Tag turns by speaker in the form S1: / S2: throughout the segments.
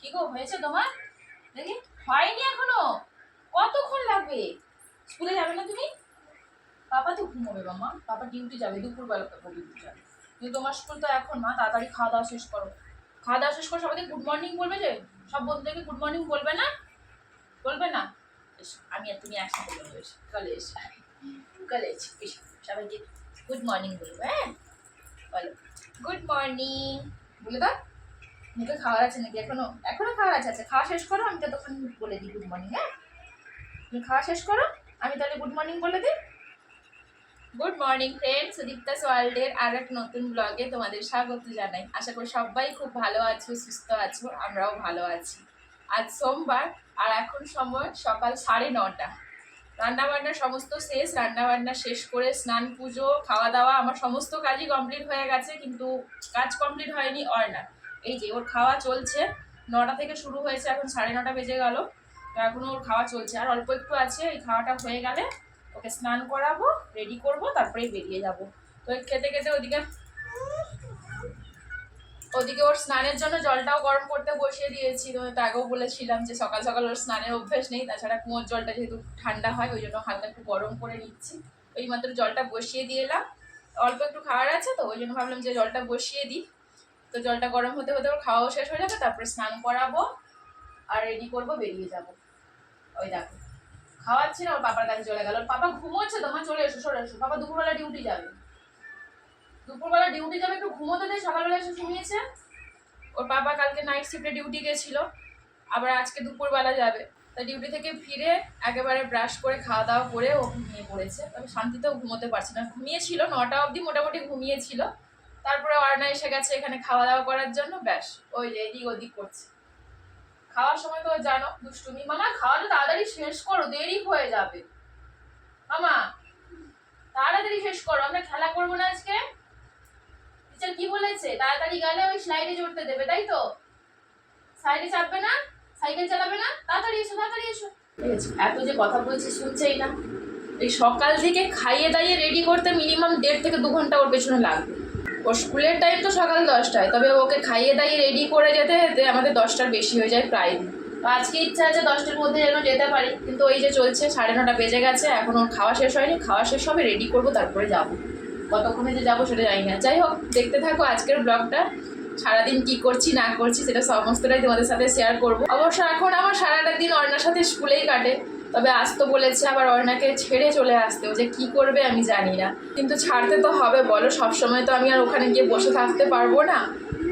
S1: কি গো, হয়েছে তোমার? দেখি, হয়নি এখনও। কতক্ষণ লাগবে? স্কুলে যাবে না তুমি? পাপা তো ঘুমোবে মামা পাপা ডিউটি যাবে, দুপুরবেলা পাপা ডিউটি যাবে। কিন্তু তোমার স্কুল তো এখন, মা, তাড়াতাড়ি খাওয়া দাওয়া শেষ করো। খাওয়া দাওয়া শেষ করে সবাইকে গুড মর্নিং বলবে যে, সব বন্ধুদেরকে গুড মর্নিং বলবে না? বলবে না? আমি আর তুমি একসাথে বলব চলে এসো। এসো সবাইকে গুড মর্নিং বলব হ্যাঁ? বলো গুড মর্নিং বলে দাও। মুখে খাওয়ার আছে নাকি? এখনও এখনও খাওয়ার আছে আচ্ছা খাওয়া শেষ করো, আমি ততক্ষণ বলে দিই গুড মর্নিং হ্যাঁ? তুমি খাওয়া শেষ করো, আমি তাহলে গুড মর্নিং বলে দিই। গুড মর্নিং ফ্রেন্ডস সুদীপ্তাস ওয়ার্ল্ডের আর এক নতুন ব্লগে তোমাদের স্বাগত জানাই। আশা করি সবাই খুব ভালো আছো, সুস্থ আছো, আমরাও ভালো আছি। আজ সোমবার, আর এখন সময় সকাল সাড়ে নটা। রান্নাবান্না সমস্ত শেষ, রান্নাবান্না শেষ করে স্নান, পুজো, খাওয়া দাওয়া, আমার সমস্ত কাজই কমপ্লিট হয়ে গেছে, কিন্তু কাজ কমপ্লিট হয়নি অর্ণার এই যে ওর খাওয়া চলছে, নটা থেকে শুরু হয়েছে, এখন সাড়ে নটা বেজে গেল। এখন ওর খাওয়া চলছে। আর অল্প একটু আছে, এই খাওয়াটা হয়ে গেলে ওকে স্নান করাবো রেডি করব তারপরে বেরিয়ে যাব। তো খেতে খেতে ওদিকে ওদিকে ওর স্নানের জন্য জলটাও গরম করতে বসিয়ে দিয়েছি। তো আগেও বলেছিলাম যে সকাল সকাল ওর স্নানের অভ্যেস নেই, তাছাড়া কুয়োর জলটা যেহেতু ঠান্ডা হয়, ওই জন্য হালকা একটু গরম করে নিচ্ছি। ওই মাত্র জলটা বসিয়ে দিয়ে এলাম। অল্প একটু খাওয়ার আছে তো, ওই জন্য ভাবলাম যে জলটা বসিয়ে দিই। তো জলটা গরম হতে হতে ওর খাওয়াও শেষ হয়ে যাবে, তারপরে স্নান করাবো আর রেডি করব, বেরিয়ে যাব। ওই দেখো। খাওয়াচ্ছি না, ওর পাপার কাছে চলে গেল। ওর পাপা ঘুমোচ্ছে তোমার চলে এসো, সরে এসো। পাপা দুপুরবেলা ডিউটি যাবে। দুপুরবেলা ডিউটি যাবে, একটু ঘুমোতে দেয় সকালবেলা এসে ঘুমিয়েছে। ওর বাবা কালকে নাইট শিফটে ডিউটি গেছিল, আবার আজকে দুপুরবেলা যাবে। তা ডিউটি থেকে ফিরে একেবারে ব্রাশ করে খাওয়া দাওয়া করে ও ঘুমিয়ে পড়েছে। তবে শান্তিতেও ঘুমোতে পারছে না। ঘুমিয়েছিল, নটা অবধি মোটামুটি ঘুমিয়েছিল। তারপরে অর্ণা এসে গেছে এখানে খাওয়া দাওয়া করার জন্য, ব্যাস, ওই যে এদিক ওদিক করছে। খাওয়ার সময় তো জানো, দুষ্টুমি মামা খাওয়াটা তাড়াতাড়ি শেষ করো, দেরি হয়ে যাবে। মামা, তাড়াতাড়ি শেষ করো, আমরা খেলা করব না আজকে। টিচার কি বলেছে? তাড়াতাড়ি গেলে ওই স্লাইডে চড়তে দেবে, তাই তো? সাইডে চাপবে না? সাইকেল চালাবে না? তাড়াতাড়ি এসো তাড়াতাড়ি এসো। এত যে কথা বলছি, শুনছেই না। এই সকাল থেকে খাইয়ে দাইয়ে রেডি করতে মিনিমাম দেড় থেকে দু ঘণ্টা ওর পেছনে লাগবে। ওর স্কুলের টাইম তো সকাল দশটায়, তবে ওকে খাইয়ে দাইয়ে রেডি করে যেতে যেতে আমাদের দশটার বেশি হয়ে যায় প্রায়। তো আজকে ইচ্ছা আছে দশটার মধ্যে যেন যেতে পারি, কিন্তু ওই যে চলছে, সাড়ে নটা বেজে গেছে, এখন ওর খাওয়া শেষ হয়নি, খাওয়া শেষ হবে রেডি করব, তারপরে যাব। কতক্ষণে যে যাব সেটা জানি না। যাই হোক, দেখতে থাকো আজকের ব্লগটা সারাদিন কি করছি, না করছি, সেটা সমস্তটাই তোমাদের সাথে শেয়ার করব। অবশ্য এখন আমার সারাটা দিন অর্ণার সাথে স্কুলেই কাটে। তবে আসতো বলেছে আবার অর্ণাকে ছেড়ে চলে আসতে। ও যে কি করবে আমি জানি না। কিন্তু ছাড়তে তো হবে, বলো। সবসময় তো আমি আর ওখানে গিয়ে বসে থাকতে পারব না।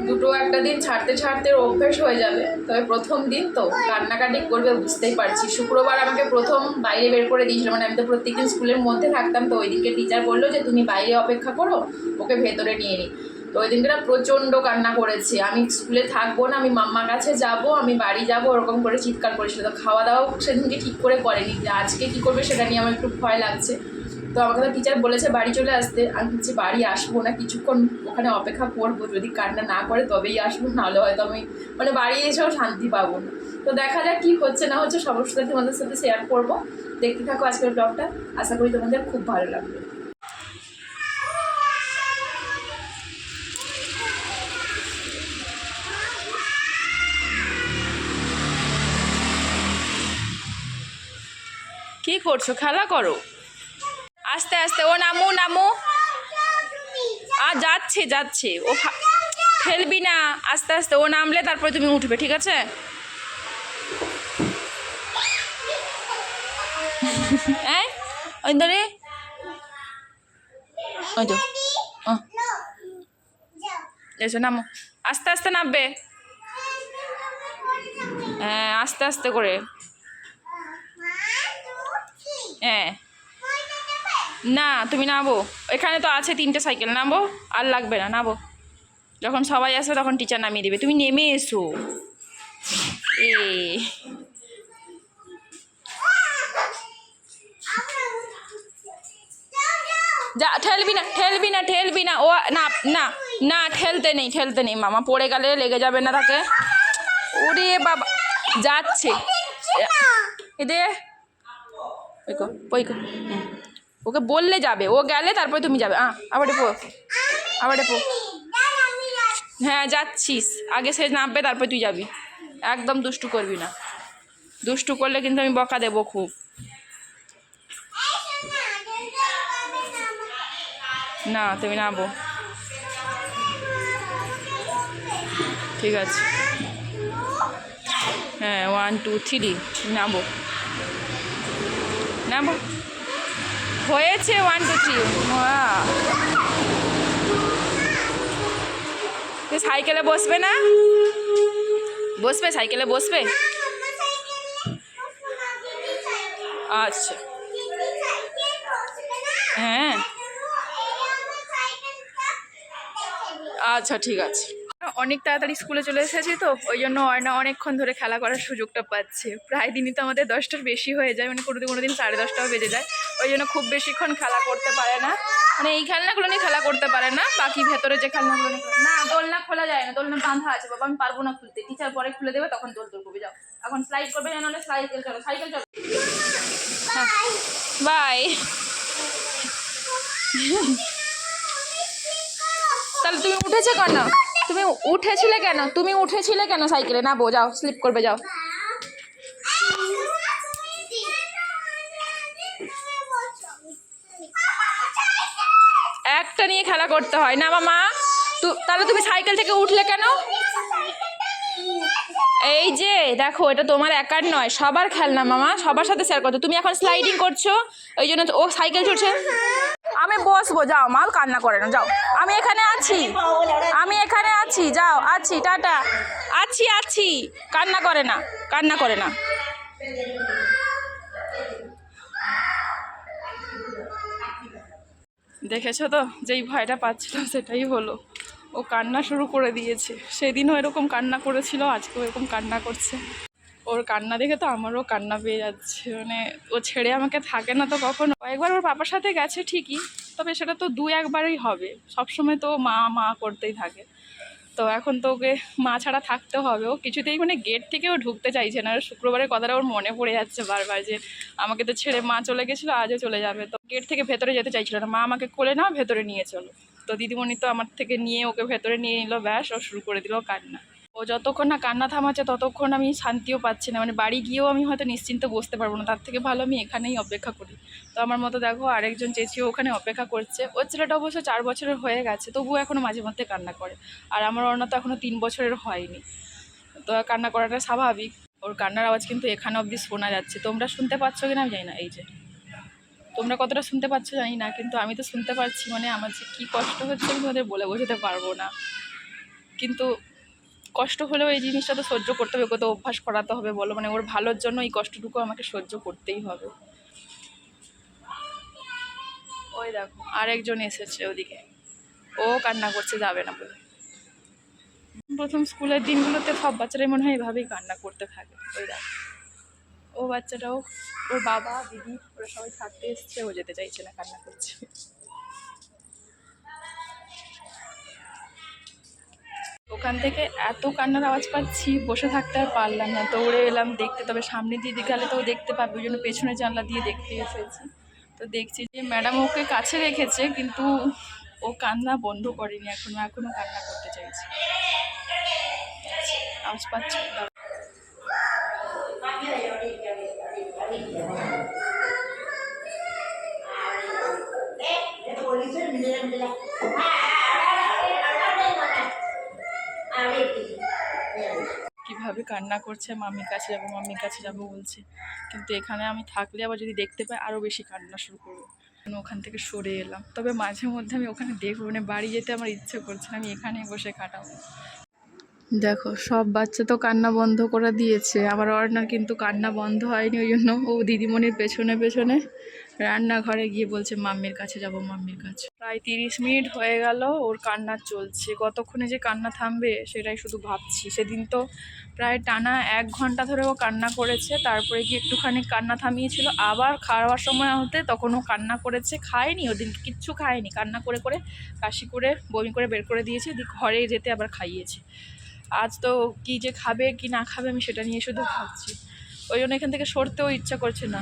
S1: দুটো একটা দিন ছাড়তে ছাড়তে অভ্যেস হয়ে যাবে। তবে প্রথম দিন তো কান্নাকাটি করবে, বুঝতেই পারছি। শুক্রবার আমাকে প্রথম বাইরে বের করে দিয়েছিল। মানে আমি তো প্রত্যেকদিন স্কুলের মধ্যে থাকতাম, তো ওই দিনকে টিচার বলল যে, তুমি বাইরে অপেক্ষা করো, ওকে ভেতরে নিয়ে নিই তো ওই দিনকে প্রচণ্ড কান্না করেছে। আমি স্কুলে থাকব না, আমি মাম্মার কাছে যাব, আমি বাড়ি যাব, ওরকম করে চিৎকার করেছিল। তো খাওয়া দাওয়াও সেদিনকে ঠিক করে করেনি। যে আজকে কী করবে সেটা নিয়ে আমার একটু ভয় লাগছে। তো আমাকে তো টিচার বলেছে বাড়ি চলে আসতে। আমি বলছি বাড়ি আসব না, কিছুক্ষণ ওখানে অপেক্ষা করব। যদি কান্না না করে তবেই আসব, নাহলে হয়তো আমি মানে বাড়ি এসেও শান্তি পাবো না। তো দেখা যাক কী হচ্ছে, না হচ্ছে সমস্যাটা তোমাদের সাথে শেয়ার করব। দেখতে থাকো আজকের ব্লগটা আশা করি তোমাদের খুব ভালো লাগবে। করছ? খেলা করো। আস্তে আস্তে। ও নামু নামু। আ, যাচ্ছে যাচ্ছে। ও ফেলবি না। আস্তে আস্তে। ও নামলে তারপরে তুমি উঠবে, ঠিক আছে? ওই ধরে ওই এসো, নামো। আস্তে আস্তে নামবে। হ্যাঁ আস্তে আস্তে করে। হ্যাঁ। না, তুমি নামো। এখানে তো আছে তিনটে সাইকেল নামবো আর লাগবে না, নামো। যখন সবাই আসবে, তখন টিচার নামিয়ে দেবে। তুমি নেমে এসো। এ। যা, ঠেলবি না ঠেলবি না ঠেলবি না। ও, না না না, ঠেলতে নেই ঠেলতে নেই, মামা। পড়ে গেলে লেগে যাবে না তাকে। ওরে বাবা, যাচ্ছে। এদে ওই কো ওই কো হুম। ওকে বললে যাবে, ও গেলে তারপরে তুমি যাবে। আ আবার পো। আবার পো। হ্যাঁ যাচ্ছিস। আগে সে নামবে, তারপরে তুই যাবি। একদম দুষ্টু করবি না। দুষ্টু করলে কিন্তু আমি বকা দেবো খুব। না, তুমি নামো। ঠিক আছে। হ্যাঁ ওয়ান টু থ্রি নামো। নামো হয়েছে ওয়ান টু থ্রি সাইকেলে বসবে না? বসবে, সাইকেলে বসবে? আচ্ছা। হ্যাঁ। আচ্ছা ঠিক আছে। অনেক তাড়াতাড়ি স্কুলে চলে এসেছি তো, ওই জন্য অয়না অনেকক্ষণ ধরে খেলা করার সুযোগটা পাচ্ছে। প্রায় দিনই তো আমাদের দশটার বেশি হয়ে যায় মানে কোনো কোনো দিন সাড়ে দশটাও বেজে যায়। ওই জন্য খুব বেশিক্ষণ খেলা করতে পারে না। মানে এই খেলনাগুলো নিয়ে খেলা করতে পারে না, বাকি ভেতরে যে খেলনাগুলো নিয়ে না, দোলনা খোলা যায় না, দোলনা বাঁধা আছে, বাবা আমি পারব না খুলতে। টিচার পরে খুলে দেবে, তখন দোল দোল করবে যাও এখন স্লাইড করবে না, নাহলে সাইকেল চলো সাইকেল চলো। বাই তাহলে তুমি উঠেছো কেন? তুমি উঠেছিলে কেন? তুমি উঠেছিলে কেন সাইকেলে? না যাও স্লিপ করবে, যাও। একটা নিয়ে খেলা করতে হয় না, মামা? তাহলে তুমি সাইকেল থেকে উঠলে কেন? এই যে, দেখো, এটা তোমার একার নয়, সবার খেলনা, মামা, সবার সাথে শেয়ার করছ তুমি এখন স্লাইডিং করছ, ওই জন্য ও সাইকেল চড়ছে। বসবো, যাও মা কান্না করে না, যাও। আমি এখানে আছি। আমি এখানে আছি, যাও, আছি, টাটা। আছি আছি। কান্না করে না, কান্না করে না। দেখেছ তো, যেই ভয়টা পাচ্ছিলাম সেটাই হলো। ও কান্না শুরু করে দিয়েছে। সেদিনও এরকম কান্না করেছিল, আজকেও এরকম কান্না করছে। ওর কান্না দেখে তো আমারও কান্না পেয়ে যাচ্ছে। মানে ও ছেড়ে আমাকে থাকে না তো কখনো। একবার ওর পাপার সাথে গেছে ঠিকই তবে সেটা তো দু একবারই হবে। সবসময় তো মা মা করতেই থাকে। তো এখন তো ওকে মা ছাড়া থাকতে হবে। ও কিছুতেই মানে গেট থেকেও ঢুকতে চাইছে না। শুক্রবারের কথাটা ওর মনে পড়ে যাচ্ছে বারবার যে, আমাকে তো ছেড়ে মা চলে গেছিল, আজও চলে যাবে। তো গেট থেকে ভেতরে যেতে চাইছিল না। মা আমাকে কোলে নাও, ভেতরে নিয়ে চলো। তো দিদিমণি তো আমার থেকে নিয়ে ওকে ভেতরে নিয়ে নিল। ব্যাস, ও শুরু করে দিল কান্না। ও যতক্ষণ না কান্না থামাচ্ছে, ততক্ষণ আমি শান্তিও পাচ্ছি না। মানে বাড়ি গিয়েও আমি হয়তো নিশ্চিন্ত বসতে পারব না। তার থেকে ভালো আমি এখানেই অপেক্ষা করি। তো আমার মতো দেখো, আরেকজন চেঁচিও ওখানে অপেক্ষা করছে। ওর ছেলেটা অবশ্য চার বছরের হয়ে গেছে, তবুও এখনও মাঝে মধ্যে কান্না করে। আর আমার অন্য তো এখনও তিন বছরের হয়নি। তো কান্না করাটা স্বাভাবিক। ওর কান্নার আওয়াজ কিন্তু এখানে অবধি শোনা যাচ্ছে। তোমরা শুনতে পাচ্ছ কি না আমি জানি না। এই যে, তোমরা কতটা শুনতে পাচ্ছ জানি না, কিন্তু আমি তো শুনতে পারছি মানে আমার যে কী কষ্ট হচ্ছে আমি তোমাদের বলে বোঝাতে পারব না। কিন্তু কষ্ট হলেও এই জিনিসটা তো সহ্য করতে হবে, ওকে তো অভ্যাস করাতে হবে বলো। মানে ওর ভালোর জন্য এই কষ্টটুকু আমাকে সহ্য করতেই হবে। ওই দেখো, আরেকজন এসেছে ওদিকে। ও কান্না করছে, যাবে না বলে। প্রথম স্কুলের দিনগুলোতে সব বাচ্চারাই মনে হয় এভাবেই কান্না করতে থাকে। ওই দেখো, ও বাচ্চাটাও, ওর বাবা, দিদি, ওরা সবাই থাকতে এসছে, ও যেতে চাইছে না, কান্না করছে। ওখান থেকে এত কান্নার আওয়াজ পাচ্ছি, বসে থাকতে আর পারলাম না। তো উড়ে এলাম, দেখতে তবে সামনে দিয়ে দিকে গেলে তো দেখতে পাবে, ওই জন্য পেছনে জানলা দিয়ে দেখতে এসেছি। তো দেখছি যে ম্যাডাম ওকে কাছে রেখেছে, কিন্তু ও কান্না বন্ধ করেনি, এখনও এখনও কান্না করতে চাইছে। আওয়াজ পাচ্ছি কীভাবে কান্না করছে মামির কাছে যাব মামির কাছে যাব বলছে। কিন্তু এখানে আমি থাকলে আবার যদি দেখতে পাই আরও বেশি কান্না শুরু করব। আমি ওখান থেকে সরে এলাম। তবে মাঝে মধ্যে আমি ওখানে দেখব মানে বাড়ি যেতে আমার ইচ্ছে করছে না, আমি এখানে বসে কাটাবো। দেখো, সব বাচ্চা তো কান্না বন্ধ করে দিয়েছে। আবার অর্ণার কিন্তু কান্না বন্ধ হয়নি, ওই জন্য ও দিদিমণির পেছনে পেছনে রান্নাঘরে গিয়ে বলছে, মাম্মির কাছে যাব, মাম্মির কাছে। প্রায় তিরিশ মিনিট হয়ে গেল, ওর কান্না চলছে। কতক্ষণে যে কান্না থামবে সেটাই শুধু ভাবছি। সেদিন তো প্রায় টানা এক ঘণ্টা ধরে ও কান্না করেছে। তারপরে গিয়ে একটুখানি কান্না থামিয়েছিল। আবার খাওয়ার সময় হতে তখন ও কান্না করেছে। খায়নি, ওদিন কিচ্ছু খায়নি। কান্না করে করে কাশি করে বমি করে বের করে দিয়েছে। দিয়ে ঘরে যেতে আবার খাইয়েছে। আজ তো কি যে খাবে, কি না খাবে আমি সেটা নিয়ে শুধু ভাবছি। ওই জন্য এখান থেকে সরতেও ইচ্ছা করছে না।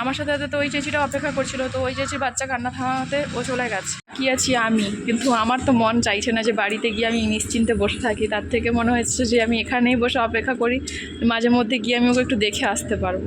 S1: আমার সাথে সাথে তো ওই চেঁচিটা অপেক্ষা করছিল, তো ওই চেঁচির বাচ্চা কান্না থামাতে ও চলে গেছে। কি আছি আমি? কিন্তু আমার তো মন চাইছে না যে বাড়িতে গিয়ে আমি নিশ্চিন্তে বসে থাকি। তার থেকে মনে হয়েছে যে আমি এখানেই বসে অপেক্ষা করি, মাঝে মধ্যে গিয়ে আমি ওকে একটু দেখে আসতে পারব।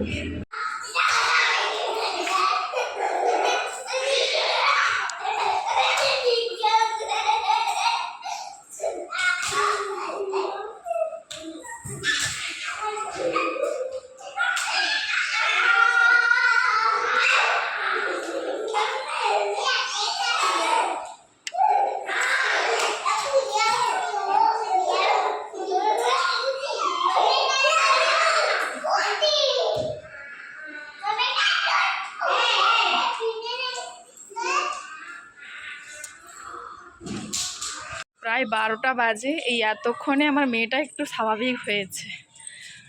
S1: প্রায় বারোটা বাজে। এই এতক্ষণে আমার মেয়েটা একটু স্বাভাবিক হয়েছে।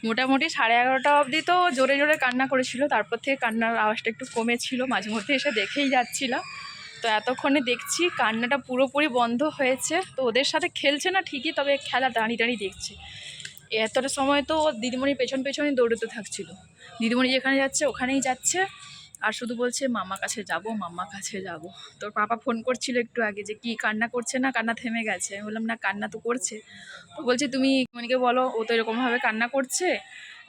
S1: মোটামুটি সাড়ে এগারোটা অবধি তো জোরে জোরে কান্না করেছিল। তারপর থেকে কান্নার আওয়াজটা একটু কমেছিল। মাঝে মধ্যে এসে দেখেই যাচ্ছিল। তো এতক্ষণে দেখছি কান্নাটা পুরোপুরি বন্ধ হয়েছে। তো ওদের সাথে খেলছে না ঠিকই, তবে খেলা দাঁড়িয়ে দাঁড়িয়ে দেখছে। এতটা সময় তো দিদিমণির পেছন পেছনই দৌড়তে থাকছিল। দিদিমণি যেখানে যাচ্ছে, ওখানেই যাচ্ছে। আর শুধু বলছে, মামা কাছে যাব মামা কাছে যাব। তোর পাপা ফোন করছিল একটু আগে যে, কি কান্না করছে না? কান্না থেমে গেছে। আমি বললাম, না, কান্না তো করছে। তো বলছে, তুমি মনিকে বলো, ও তো এরকমভাবে কান্না করছে।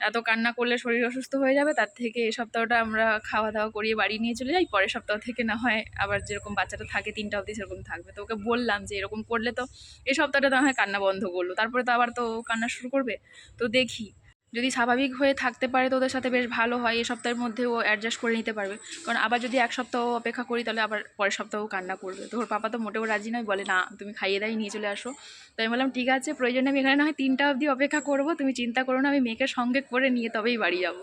S1: এত কান্না করলে শরীর অসুস্থ হয়ে যাবে, তার থেকে এই সপ্তাহটা আমরা খাওয়া দাওয়া করিয়ে বাড়ি নিয়ে চলে যাই। পরের সপ্তাহ থেকে না হয় আবার যেরকম বাচ্চাটা থাকে, তিনটা অবধি সেরকম থাকবে। তো ওকে বললাম যে, এরকম করলে তো এই সপ্তাহটা না হয় কান্না বন্ধ করল। তারপরে তো আবার তো কান্না শুরু করবে। তো দেখি যদি স্বাভাবিক হয়ে থাকতে পারে তো ওদের সাথে বেশ ভালো হয়, এ সপ্তাহের মধ্যে ও অ্যাডজাস্ট করে নিতে পারবে। কারণ আবার যদি এক সপ্তাহ অপেক্ষা করি তাহলে আবার পরের সপ্তাহও কান্না করবে। তো ওর পাপা তো মোটেও রাজি নয়, বলে, না, তুমি খাইয়ে দাই নিয়ে চলে আসো। তো আমি বললাম, ঠিক আছে, প্রয়োজনে আমি এখানে না হয় তিনটা অবধি অপেক্ষা করব, তুমি চিন্তা করো না, আমি মেয়েকে সঙ্গে করে নিয়ে তবেই বাড়ি যাব।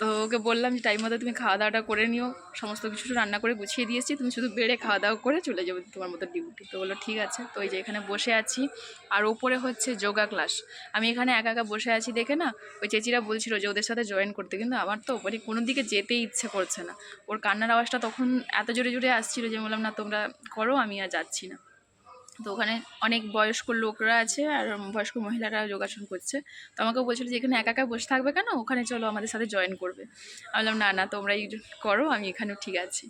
S1: তো ওকে বললাম যে, টাইম মতো তুমি খাওয়া দাওয়াটা করে নিও। সমস্ত কিছু রান্না করে গুছিয়ে দিয়েছি। তুমি শুধু বেড়ে খাওয়া দাওয়া করে চলে যাবে তোমার মতো ডিউটি। তো বলল, ঠিক আছে। তো ওই যে এখানে বসে আছি। আর ওপরে হচ্ছে যোগা ক্লাস। আমি এখানে একা একা বসে আছি দেখে না, ওই চেচিরা বলছিল যে, ওদের সাথে জয়েন করতে। কিন্তু আমার তো ওপরে কোনো দিকে যেতেই ইচ্ছে করছে না। ওর কান্নার আওয়াজটা তখন এত জোরে জোরে আসছিল যে, বললাম, না, তোমরা করো, আমি আর যাচ্ছি না। তো ওখানে অনেক বয়স্ক লোকরা আছে আর বয়স্ক মহিলারা যোগাসন করছে। তো আমাকে বলছিল যে, এখানে একা একা বসে থাকবে কেন? ওখানে চলো আমাদের সাথে জয়েন করবে। আমি বললাম, না না, তোমরাই করো, আমি এখানেও ঠিক আছি।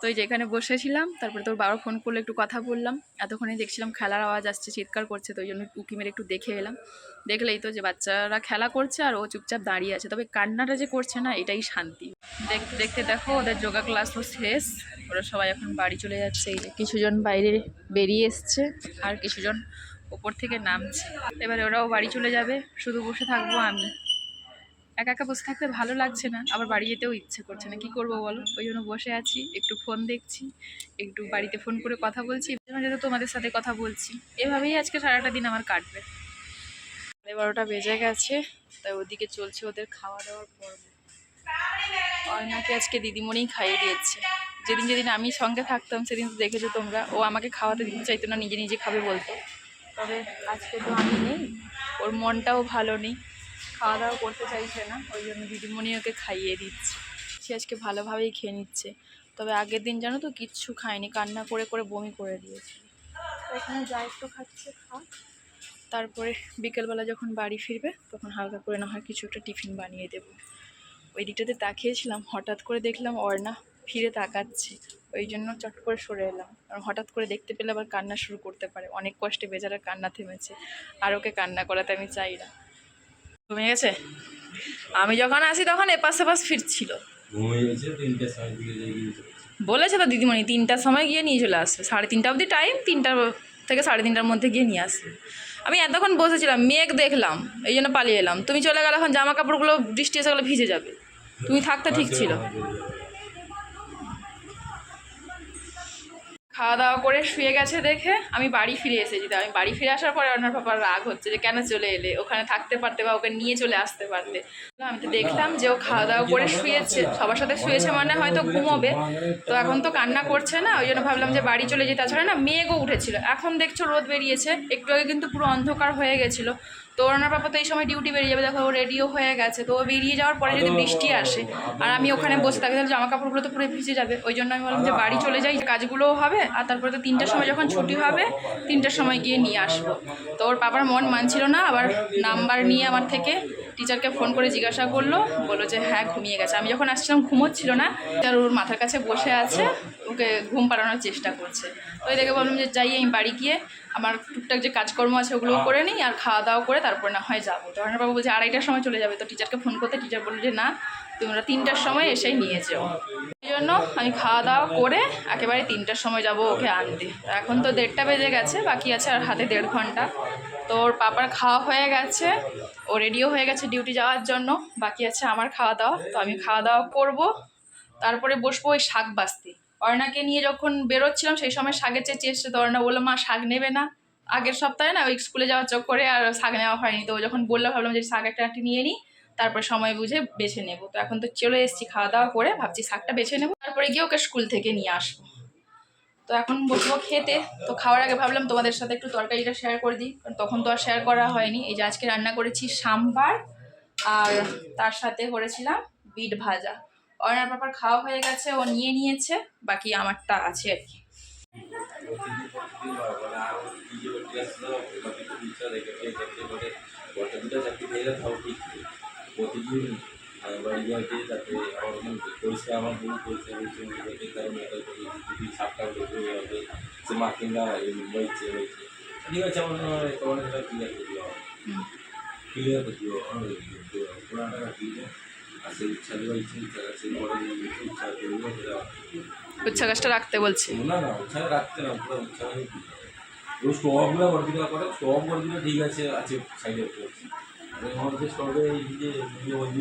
S1: তো এই যে এখানে বসেছিলাম, তারপরে তোর বাবা ফোন করলে, একটু কথা বললাম। এতক্ষণে দেখছিলাম খেলার আওয়াজ আসছে, চিৎকার করছে, তো ওই জন্য উকি মেরে একটু দেখে এলাম। দেখলেই তো যে বাচ্চারা খেলা করছে আর ও চুপচাপ দাঁড়িয়ে আছে। তবে কান্নাটা যে করছে না, এটাই শান্তি। দেখতে দেখতে দেখো, ওদের যোগা ক্লাসও শেষ। ওরা সবাই এখন বাড়ি চলে যাচ্ছে। এই যে কিছুজন বাইরে বেরিয়ে এসছে আর কিছুজন ওপর থেকে নামছে। এবারে ওরাও বাড়ি চলে যাবে। শুধু বসে থাকব আমি। একা একা বসে থাকতে ভালো লাগছে না। আবার বাড়ি যেতেও ইচ্ছে করছে না। কি করব বলো? ওই জন্য বসে আছি, একটু ফোন দেখছি, একটু বাড়িতে ফোন করে কথা বলছি। মাঝে মাঝে তো তোমাদের সাথে কথা বলছি। এভাবেই আজকে সারাটা দিন আমার কাটবে। সাড়ে বারোটা বেজে গেছে, তাই ওদিকে চলছে ওদের খাওয়া দাওয়ার পর্ব অয়নাকে আজকে দিদিমণিই খাইয়ে দিয়েছে। যেদিন যেদিন আমি সঙ্গে থাকতাম, সেদিন তো দেখেছ তোমরা। ও আমাকে খাওয়াতে দিতে চাইতো না, নিজে নিজে খাবে বলতো। তবে আজকে তো আমি নেই। ওর মনটাও ভালো নেই। খাওয়া দাওয়া করতে চাইছে না ওই জন্য দিদিমণি ওকে খাইয়ে দিচ্ছে। সে আজকে ভালোভাবেই খেয়ে নিচ্ছে। তবে আগের দিন জানো তো কিচ্ছু খায়নি কান্না করে করে বমি করে দিয়েছে। এখানে যা একটু খাচ্ছে খা তারপরে বিকেলবেলা যখন বাড়ি ফিরবে তখন হালকা করে না হয় কিছু একটা টিফিন বানিয়ে দেবো। ওই দিকটাতে তাকিয়েছিলাম হঠাৎ করে দেখলাম অর্ণা ফিরে তাকাচ্ছে। ওই জন্য চট করে সরে এলাম। কারণ হঠাৎ করে দেখতে পেলে আবার কান্না শুরু করতে পারে। অনেক কষ্টে বেচারা কান্না থেমেছে। আর ওকে কান্না করাতে আমি চাই না। ঘুমিয়ে গেছে? আমি যখন আসি তখন এপাশ সেপাশ ফিরছিল। বলেছে তো দিদিমণি তিনটার সময় গিয়ে নিয়ে চলে আসবে। সাড়ে তিনটা অবধি টাইম তিনটার থেকে সাড়ে তিনটার মধ্যে গিয়ে নিয়ে আসবে। আমি এতক্ষণ বসেছিলাম মেঘ দেখলাম এই জন্য পালিয়ে এলাম। তুমি চলে গেলে এখন জামা কাপড়গুলো বৃষ্টি এসে গেলে ভিজে যাবে। তুমি থাকতে ঠিক ছিল। খাওয়া দাওয়া করে শুয়ে গেছে দেখে আমি বাড়ি ফিরে এসেছি। তো আমি বাড়ি ফিরে আসার পরে ওনার পাপার রাগ হচ্ছে যে কেন চলে এলে? ওখানে থাকতে পারতে বা ওকে নিয়ে চলে আসতে পারতে। আমি তো দেখলাম যে ও খাওয়া দাওয়া করে শুয়েছে, সবার সাথে শুয়েছে মানে হয়তো ঘুমোবে। তো এখন তো কান্না করছে না, ওই জন্য ভাবলাম যে বাড়ি চলে যেতে। তাছাড়া না মেঘও উঠেছিল। এখন দেখছ রোদ বেরিয়েছে, একটু আগে কিন্তু পুরো অন্ধকার হয়ে গেছিল। তো ওনার পাপা তো এই সময় ডিউটি বেরিয়ে যাবে দেখো ও রেডিও হয়ে গেছে তো ও বেরিয়ে যাওয়ার পরে যদি বৃষ্টি আসে আর আমি ওখানে বসে থাকি তাহলে জামা কাপড়গুলো তো পুরো ভিজে যাবে ওই জন্য আমি বললাম যে বাড়ি চলে যাই কাজগুলোও হবে আর তারপরে তো তিনটার সময় যখন ছুটি হবে তিনটার সময় গিয়ে নিয়ে আসব। তো ওর পাপার মন মানছিল না আবার নাম্বার নিয়ে আমার থেকে টিচারকে ফোন করে জিজ্ঞাসা করল বলল যে হ্যাঁ ঘুমিয়ে গেছে। আমি যখন আসছিলাম ঘুমোচ্ছিল না। তার ওর মাথার কাছে বসে আছে ওকে ঘুম পাড়ানোর চেষ্টা করছে। তো ওই দেখে বললাম যে যাই আমি বাড়ি গিয়ে আমার টুকটাক যে কাজকর্ম আছে ওগুলো করে নিই আর খাওয়া দাওয়া করে তারপরে না হয় যাব। ধরনের বাবু বলছে আড়াইটার সময় চলে যাবে। তো টিচারকে ফোন করতে টিচার বলল যে না তোমরা তিনটার সময় এসেই নিয়ে যাও। এই জন্য আমি খাওয়া দাওয়া করে একেবারে তিনটার সময় যাব ওকে আনতে। এখন তো দেড়টা বেজে গেছে, বাকি আছে আর হাতে দেড় ঘণ্টা। তো ওর পাপার খাওয়া হয়ে গেছে, ও রেডিও হয়ে গেছে ডিউটি যাওয়ার জন্য। বাকি আছে আমার খাওয়া দাওয়া, তো আমি খাওয়া দাওয়া করব। তারপরে বসবো ওই শাক বাঁচতে। অর্ণাকে নিয়ে যখন বেরোচ্ছিলাম, সেই সময় শাকের চেয়ে চেয়েছে তো অর্ণা বলল, মা, শাক নেবে না। আগের সপ্তাহে না, ওই স্কুলে যাওয়ার চক্করে আর শাক নেওয়া হয়নি। তো যখন বলল ভাবলাম যে শাক একটা নিয়ে নিই। তারপর সময় বুঝে বেছে নেব। তো এখন তো চলে এসেছি খাওয়া দাওয়া করে, ভাবছি শাকটা বেছে নেব। তারপরে গিয়ে ওকে স্কুল থেকে নিয়ে আসব। তো এখন বসবো খেতে। তো খাওয়ার আগে ভাবলাম তোমাদের সাথে একটু তরকারিটা শেয়ার করে দিই। কারণ তখন তো আর শেয়ার করা হয়নি। এই যে আজকে রান্না করেছি সাম্বার আর তার সাথে করেছিলাম বিট ভাজা। অর্ণার পাপার খাওয়া হয়ে গেছে, ও নিয়ে নিয়েছে, বাকি আমারটা আছে আর কি।
S2: প্রতিদিন বাড়ি যাতে যাতে আমার পরিষ্কার আমার বউ পরিষ্কার হচ্ছে কারণে যদি সাপটা ঢুকে যাবে সে মার্কিংটা বইছে বইছে ঠিক আছে আমার হয় তোমার এটা ক্লিয়ার করে দেওয়া। ক্লিয়ার করে দেওয়া পুরাটা রাখিয়ে আর সেই ইচ্ছা দেওয়া ইচ্ছে ইচ্ছা আছে পরে ইচ্ছা
S1: উচ্ছা গাছটা রাখতে বলছি।
S2: না না উৎসাহ রাখতে না পুরো উৎসাহ ও স্টকগুলো বর্ধিত করে স্টক বর্ধিত ঠিক আছে আছে সাইডে করছি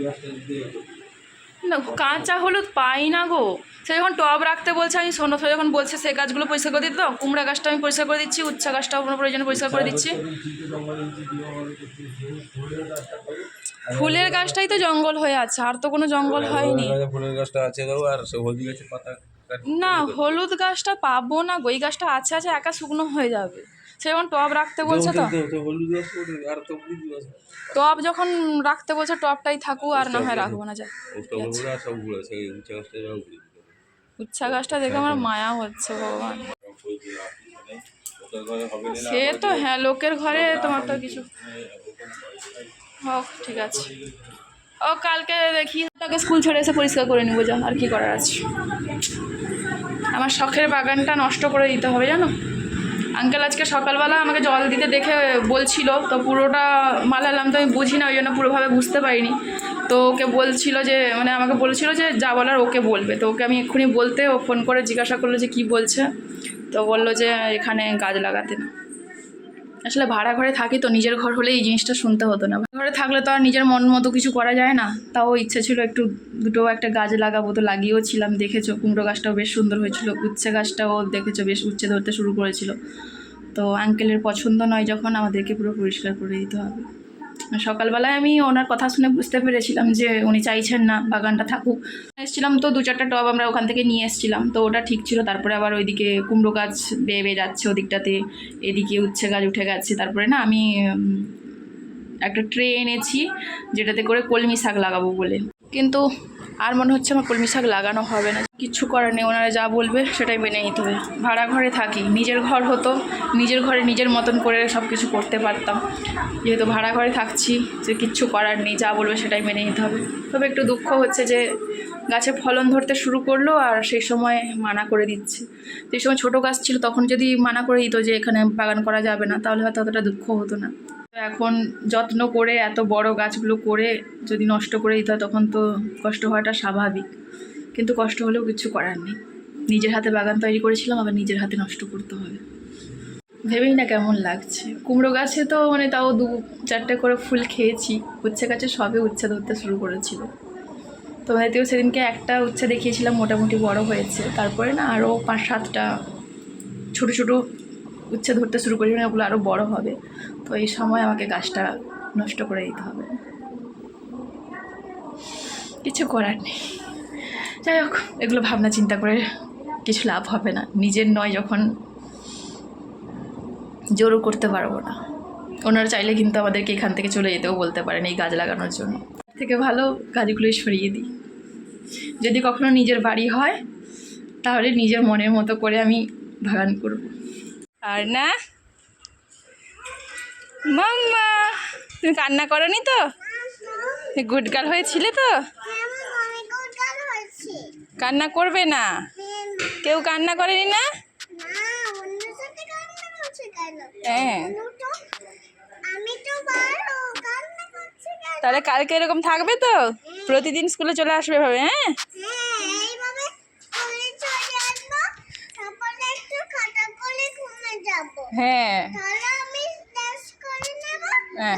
S2: গাছটা
S1: না কাঁচা হলুদ পাই না গো। সে যখন টব রাখতে বলছে আমি শোনো সে যখন বলছে সে গাছগুলো পরিষ্কার করে দিতে তো কুমড়া গাছটা আমি পরিষ্কার করে দিচ্ছি উচ্ছা গাছটাও কোনো প্রয়োজনে পরিষ্কার করে দিচ্ছি। ফুলের গাছটাই তো জঙ্গল হয়ে আছে আর তো কোনো জঙ্গল হয়নি।
S2: ফুলের গাছটা আছে আর সে হলদি গাছের পাতা
S1: না হলুদ গাছটা পাবো না গো এই গাছটা আছে আছে একা শুকনো হয়ে যাবে। সে যখন টব রাখতে বলছে তো? টব যখন রাখতে বলছে টবটাই থাকুক আর না হয় রাখব না যায় উচ্ছা গাছটা দেখে আমার মায়া হচ্ছে ভগবান। সে তো হ্যাঁ লোকের ঘরে তোমার তো কিছু হোক ঠিক আছে। ও কালকে দেখি তাকে স্কুল ছেড়ে এসে পরিষ্কার করে নিবো যা আর কি করার আছে। আমার শখের বাগানটা নষ্ট করে দিতে হবে জানো? আঙ্কেল আজকে সকালবেলা আমাকে জল দিতে দেখে বলছিল, তো পুরোটা মালালাম তো আমি বুঝি না, ওই জন্য পুরোভাবে বুঝতে পারিনি। তো ওকে বলছিল যে মানে আমাকে বলছিল যে, যা বলার ওকে বলবে। তো ওকে আমি এক্ষুনি বলতে ও ফোন করে জিজ্ঞাসা করল যে, কি বলছে? তো বলল যে, এখানে গাছ লাগাতে না। আসলে ভাড়া ঘরে থাকি তো নিজের ঘর হলে এই জিনিসটা শুনতে হতো না। ঘরে থাকলে তো আর নিজের মন মতো কিছু করা যায় না। তাও ইচ্ছে ছিল একটু দুটো একটা গাছ লাগাবো তো লাগিয়েও ছিলাম, দেখেছ? কুমড়ো গাছটাও বেশ সুন্দর হয়েছিল, উচ্ছে গাছটাও দেখেছ, বেশ উচ্ছে ধরতে শুরু করেছিল। তো আঙ্কেলের পছন্দ নয় যখন, আমাদেরকে পুরো পরিষ্কার করে দিতে হবে। সকালবেলায় আমি ওনার কথা শুনে বুঝতে পেরেছিলাম যে উনি চাইছেন না বাগানটা থাকুক। এসেছিলাম তো দু চারটা টব আমরা ওখান থেকে নিয়ে এসেছিলাম, তো ওটা ঠিক ছিল। তারপরে আবার ওইদিকে কুমড়ো গাছ বেয়ে বেয়ে যাচ্ছে ওদিকটাতে, এদিকে উচ্ছে গাছ উঠে গেছে। তারপরে না আমি একটা ট্রে এনেছি, যেটাতে করে কলমি শাক লাগাবো বলে। কিন্তু আর মনে হচ্ছে আমার কলমি শাক লাগানো হবে না। কিচ্ছু করার নেই, ওনারা যা বলবে সেটাই মেনে নিতে হবে। ভাড়া ঘরে থাকি, নিজের ঘর হতো, নিজের ঘরে নিজের মতন করে সব কিছু করতে পারতাম। যেহেতু ভাড়া ঘরে থাকছি, যে কিচ্ছু করার নেই, যা বলবে সেটাই মেনে নিতে হবে। তবে একটু দুঃখ হচ্ছে যে গাছে ফলন ধরতে শুরু করল আর সেই সময় মানা করে দিচ্ছে। যে সময় ছোটো গাছ ছিল, তখন যদি মানা করে দিত যে এখানে বাগান করা যাবে না, তাহলে হয়তো অতটা দুঃখ হতো না। এখন যত্ন করে, এত বড় গাছগুলো করে যদি নষ্ট করে দিতে হয়, তখন তো কষ্ট হওয়াটা স্বাভাবিক। কিন্তু কষ্ট হলেও কিছু করার নেই। নিজের হাতে বাগান তৈরি করেছিলাম, আবার নিজের হাতে নষ্ট করতে হবে। ভেবেই না কেমন লাগছে। কুমড়ো গাছে তো মানে তাও দু চারটে করে ফুল খেয়েছি। উচ্ছে গাছে সবে উচ্ছে ধরতে শুরু করেছিল। তো হয়তো সেদিনকে একটা উচ্ছে দেখিয়েছিলাম, মোটামুটি বড় হয়েছে। তারপরে না আরও পাঁচ সাতটা ছোটো ছোটো উচ্ছে ধরতে শুরু করি মানে ওগুলো আরও বড় হবে। তো এই সময় আমাকে গাছটা নষ্ট করে দিতে হবে। কিছু করার নেই। যাই হোক, এগুলো ভাবনা চিন্তা করে কিছু লাভ হবে না। নিজের নয় যখন জোরও করতে পারব না। ওনারা চাইলে কিন্তু আমাদেরকে এখান থেকে চলে যেতেও বলতে পারেন এই গাছ লাগানোর জন্য। থেকে ভালো গাছগুলোই সরিয়ে দিই। যদি কখনো নিজের বাড়ি হয়, তাহলে নিজের মনের মতো করে আমি বাগান করব। আর না? মাম্মা তুমি কান্না করনি তো? গুড গার্ল হয়েছিলে তো? কান্না করবে না? কেউ কান্না করেনি না? হ্যাঁ। তাহলে কালকে এরকম থাকবে তো? প্রতিদিন স্কুলে চলে আসবে ভাবে হ্যাঁ
S3: হ্যাঁ এইভাবে স্কুলে চলে আসব তারপরে একটু খাতা করে ঘুমে যাব।
S1: হ্যাঁ।
S3: তাহলে আমি করে নেব।
S1: হ্যাঁ।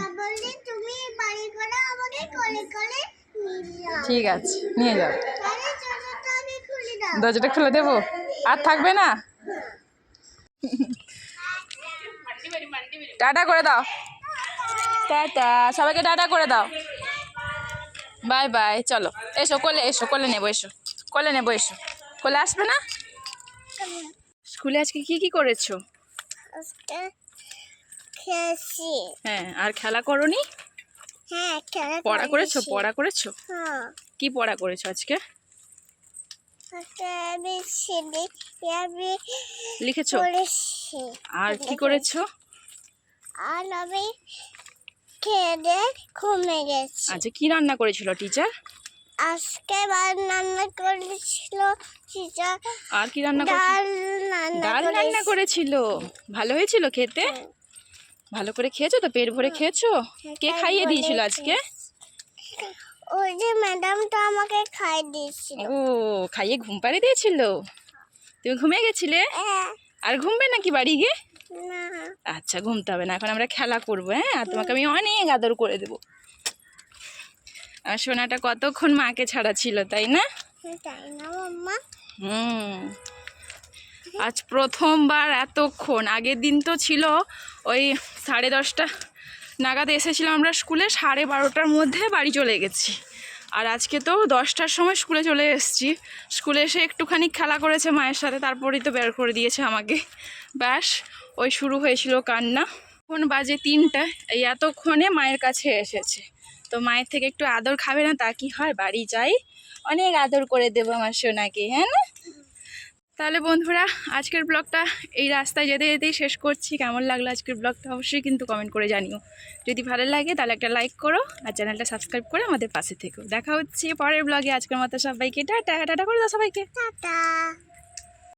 S3: তুমি বাড়ি করে আমাকে কোলে কোলে
S1: ঠিক আছে নিয়ে যাও।
S3: তাহলে চোখটা আমি খুলে দাও।
S1: দরজাটা খুলে দেবো? আর থাকবে না? টাটা করে দাও। টাটা সবাইকে টাটা করে দাও। বাই বাই চলো। এসো কোলে এসো কোলে নেব এসো। কোলে নেব এসো। কোলে আসবে না? স্কুলে আজকে কি কি করেছ?
S3: খেয়েছি
S1: হ্যাঁ আর খেলা করনি?
S3: হ্যাঁ খেলা
S1: পড়া করেছ? পড়া করেছ?
S3: হ্যাঁ।
S1: কি পড়া করেছ আজকে? লিখেছো? আর কি করেছ?
S3: আর আমি খেয়ে ঘুমে গেছি।
S1: আজকে কি রান্না করেছিল টিচার?
S3: আজকে রান্না করেছিল চিচা।
S1: আর কি রান্না করেছিল?
S3: ডাল রান্না
S1: ডাল রান্না করেছিল। ভালো হয়েছিল খেতে? ভালো করে খেয়েছো তো? পেট ভরে খেয়েছো? কে খাইয়ে দিয়েছিল আজকে?
S3: ওই যে ম্যাডামটা আমাকে খাইয়ে দিয়েছিল।
S1: ও খাইয়ে ঘুম পাড়িয়ে দিয়েছিল? তুমি ঘুমিয়ে গেছিলে?
S3: হ্যাঁ,
S1: আর ঘুমবে নাকি বাড়ি গিয়ে? আচ্ছা ঘুমতে হবে না। এখন আমরা খেলা করব হ্যাঁ? আর তোমাকে আমি অনেক আদর করে দেবো। আর সোনাটা কতক্ষণ মাকে ছাড়া ছিল তাই না?
S3: তাই
S1: হুম। আজ প্রথমবার এতক্ষণ। আগের দিন তো ছিল ওই সাড়ে দশটা নাগাদ এসেছিলাম আমরা স্কুলে সাড়ে বারোটার মধ্যে বাড়ি চলে গেছি। আর আজকে তো দশটার সময় স্কুলে চলে এসেছি। স্কুলে এসে একটুখানি খেলা করেছে মায়ের সাথে তারপরেই তো বের করে দিয়েছে আমাকে। ব্যাস ওই শুরু হয়েছিল কান্না। এখন বাজে তিনটা এই এতক্ষণে মায়ের কাছে এসেছে। তো মায়ের থেকে একটু আদর খাবে না তা কি হয়? বাড়ি যাই। অনেক আদর করে দেবো আমার সোনাকে হ্যাঁ না? তাহলে বন্ধুরা, আজকের ব্লগটা এই রাস্তায় যেতে যেতেই শেষ করছি। কেমন লাগল আজকের ব্লগটা অবশ্যই কিন্তু কমেন্ট করে জানিও। যদি ভালো লাগে তাহলে একটা লাইক করো আর চ্যানেলটা সাবস্ক্রাইব করে আমাদের পাশে থেকো। দেখা হচ্ছে পরের ব্লগে। আজকের মতো সবাইকে, টাটা টাটা করে দাও সবাইকে।
S3: টাটা।